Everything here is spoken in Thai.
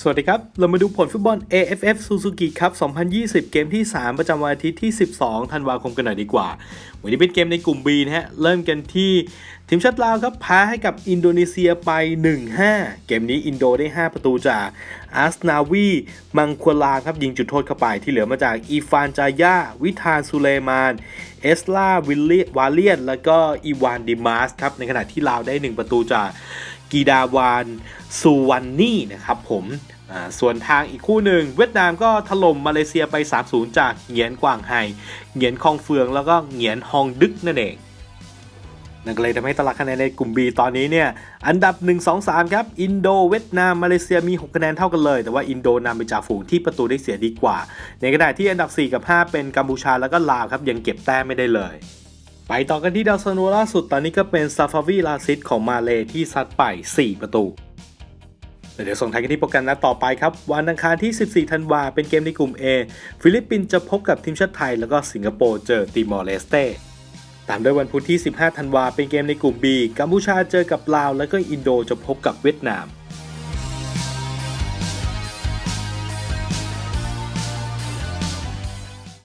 สวัสดีครับ เรามาดูผลฟุตบอล AFF Suzuki Cup 2020 เกมที่ 3 ประจำวันอาทิตย์ที่ 12 ธันวาคมกันหน่อยดีกว่า วันนี้เป็นเกมในกลุ่ม B นะฮะ เริ่มกันที่ทีมชาติลาวครับพ้ให้กับอินโดนีเซียไป 1-5 เกมนี้อินโดได้ 5 ประตูจากอาสนาวีมังควลาครับยิงจุดโทษเข้าไปที่เหลือมาจากอีฟานจายาวิธานสุเลมาน เอสลาวิลเลียวาเลียน แล้วก็อีวานดิมาสครับในขณะที่ลาวได้ 1 ประตูจาก กีดาวานซูวันนี่นะครับผมส่วนทางอีกคู่หนึ่งเวียดนามก็ถล่มมาเลเซียไป 3-0 จากเหงียนกวางไฮเหงียนคองเฟืองแล้วก็เหงียนฮองดึกนั่นเองนั่นก็เลยทำให้ตารางคะแนนในกลุ่ม B ตอนนี้เนี่ย อันดับ 1 2 3 ครับ อินโดเวียดนาม มาเลเซียมี 6 คะแนนเท่ากันเลย แต่ว่าอินโดนำไปจากฝูงที่ประตูได้เสียดีกว่า ในขณะที่อันดับ 4 กับ 5 เป็นกัมพูชาแล้วก็ลาวครับยังเก็บแต้มไม่ได้เลย ไปต่อกันที่ดาวซันโวล่าสุดตอนนี้ก็เป็นซาฟาวีลาซิตของมาเลที่ซัดไป 4 ประตูเดี๋ยวส่งท้ายกันที่โปรแกรมนัดต่อไปครับ วันอังคารที่ 14 ธันวาเป็นเกมในกลุ่ม A ฟิลิปปินส์จะพบกับทีมชาติไทย แล้วก็สิงคโปร์เจอติมอร์เลสเต้ตามด้วยวันพุธที่ 15 ธันวาเป็นเกมในกลุ่ม B กัมพูชาเจอกับลาว แล้วก็อินโดจะพบกับเวียดนาม